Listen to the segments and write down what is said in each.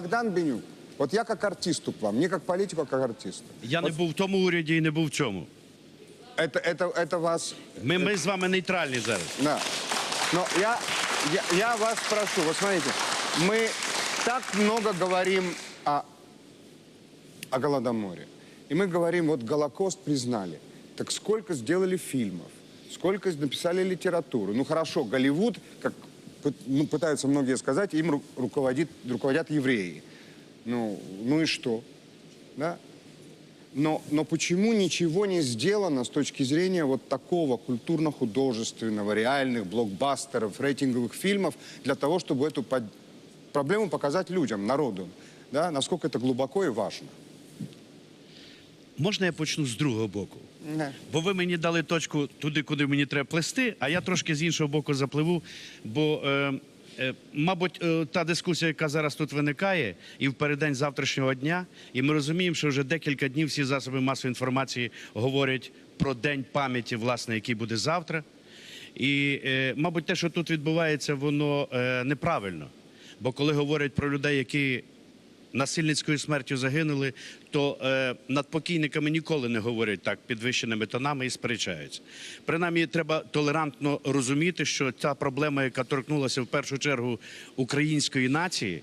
Богдан Бенюк, вот я как артисту к вам, не как политику, а как артисту. Я не був в тому уряді і не був в цьому. Это, это, это вас... Ми, ми з вами нейтральні зараз. Да. Но я, я, я вас прошу, вот смотрите, мы так много говорим о, о Голодоморе. И мы говорим, вот Голокост признали. Так сколько сделали фильмов, сколько написали литературу. Ну хорошо, Голливуд, как пыт- ну, пытаются многие сказать, им ру- руководит, руководят евреи. Ну, ну и что? Да? Но, но почему ничего не сделано с точки зрения вот такого культурно-художественного, реальных блокбастеров, рейтинговых фильмов для того, чтобы эту под- проблему показать людям, народу? Да? Насколько это глубоко и важно? Можна я почну з другого боку? Бо ви мені дали точку туди, куди мені треба плести, а я трошки з іншого боку запливу. Бо, е, е, мабуть, е, та дискусія, яка зараз тут виникає, і в переддень завтрашнього дня, і ми розуміємо, що вже декілька днів всі засоби масової інформації говорять про день пам'яті, власне, який буде завтра. І, е, мабуть, те, що тут відбувається, воно неправильно. Бо коли говорять про людей, які насильницькою смертю загинули, то е, над покійниками ніколи не говорять так підвищеними тонами і сперечаються. Принаймні, треба толерантно розуміти, що ця проблема, яка торкнулася в першу чергу української нації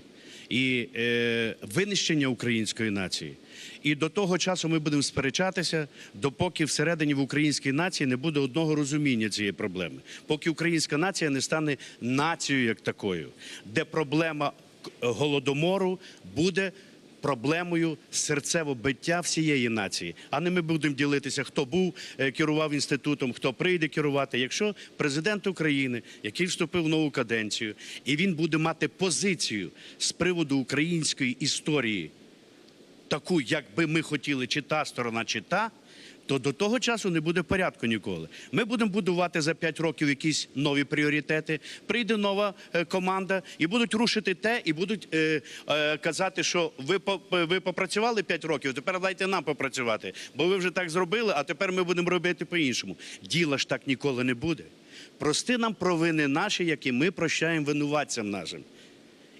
і е, винищення української нації. І до того часу ми будемо сперечатися, допоки всередині в українській нації не буде одного розуміння цієї проблеми, поки українська нація не стане нацією як такою, де проблема голодомору буде проблемою серцево-биття всієї нації. А не ми будемо ділитися, хто був, е, керував інститутом, хто прийде керувати. Якщо президент України, який вступив в нову каденцію, і він буде мати позицію з приводу української історії, таку, як би ми хотіли, чи та сторона, чи та, то до того часу не буде порядку ніколи. Ми будемо будувати за 5 років якісь нові пріоритети. Прийде нова е, команда і будуть рушити те, і будуть е, е, казати, що ви по- ви попрацювали 5 років, тепер дайте нам попрацювати. Бо ви вже так зробили, а тепер ми будемо робити по-іншому. Діла ж так ніколи не буде. Прости нам провини наші, які ми прощаємо винуватцям нашим.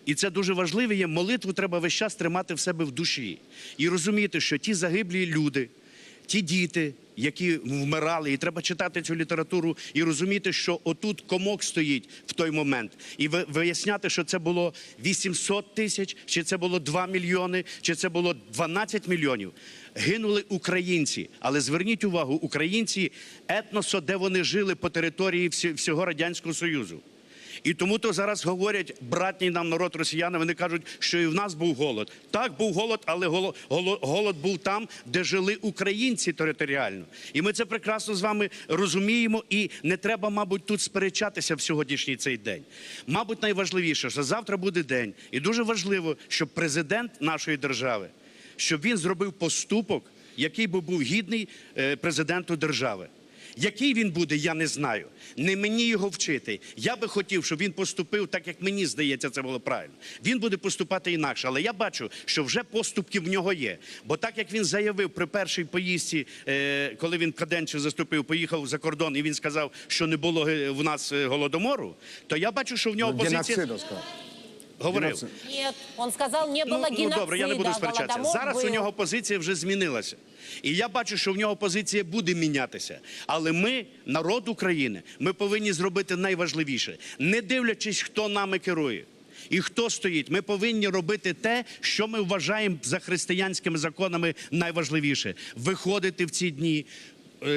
І це дуже важливо є. Молитву треба весь час тримати в себе в душі і розуміти, що ті загиблі люди, ті діти, які вмирали, і треба читати цю літературу і розуміти, що отут комок стоїть в той момент, і виясняти, що це було 800 тисяч, чи це було 2 мільйони, чи це було 12 мільйонів. Гинули українці, але зверніть увагу, українці етносо, де вони жили по території всього радянського союзу. І тому то зараз говорять братній нам народ росіяни. Вони кажуть, що і в нас був голод. Так, був голод, але голод, був там, де жили українці територіально. І ми це прекрасно з вами розуміємо. І не треба, мабуть, тут сперечатися в сьогоднішній цей день. Мабуть, найважливіше, що завтра буде день, і дуже важливо, щоб президент нашої держави, щоб він зробив поступок, який би був гідний е, президенту держави. Який він буде, я не знаю. Не мені його вчити. Я би хотів, щоб він поступив так, як мені здається, це було правильно. Він буде поступати інакше, але я бачу, що вже поступки в нього є. Бо так як він заявив при першій поїздці, е, коли він каденцію заступив, поїхав за кордон, і він сказав, що не було е, в нас е, голодомору, то я бачу, що в нього позиція Геноцида, сказал. Говорив. Нет, он сказал, не Ну, было ну геноцида. добре, я не буду сперечатися. Зараз у нього позиція вже змінилася. І я бачу, що в нього позиція буде мінятися. Але ми, народ України, ми повинні зробити найважливіше, не дивлячись, хто нами керує. І хто стоїть, ми повинні робити те, що ми вважаємо за християнськими законами найважливіше виходити в ці дні,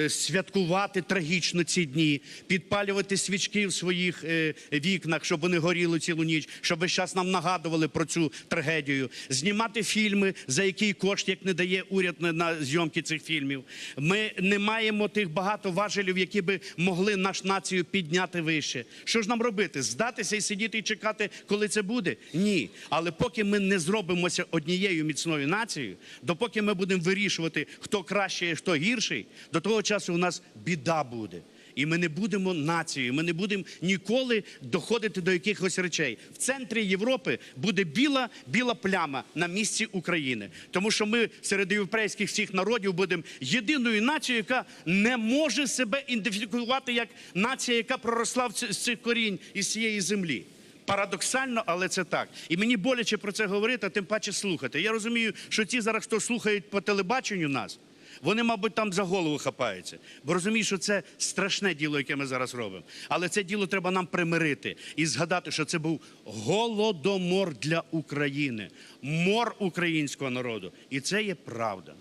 святкувати трагічно ці дні, підпалювати свічки в своїх е, вікнах, щоб вони горіли цілу ніч, щоб весь час нам нагадували про цю трагедію, знімати фільми, за який кошт, як не дає уряд на, зйомки цих фільмів. Ми не маємо тих багато важелів, які би могли нашу націю підняти вище. Що ж нам робити? Здатися і сидіти і чекати, коли це буде? Ні. Але поки ми не зробимося однією міцною нацією, допоки ми будемо вирішувати, хто кращий, а хто гірший, до того часу у нас біда буде. І ми не будемо нацією, ми не будемо ніколи доходити до якихось речей. В центрі Європи буде біла біла пляма на місці України, тому що ми серед європейських всіх народів будемо єдиною нацією, яка не може себе ідентифікувати як нація, яка проросла в цих корінь із цієї землі. Парадоксально, але це так. І мені боляче про це говорити, а тим паче слухати. Я розумію, що ті зараз, хто слухають по телебаченню нас, вони, мабуть, там за голову хапаються. Бо розуміють, що це страшне діло, яке ми зараз робимо. Але це діло треба нам примирити і згадати, що це був голодомор для України, мор українського народу. І це є правда.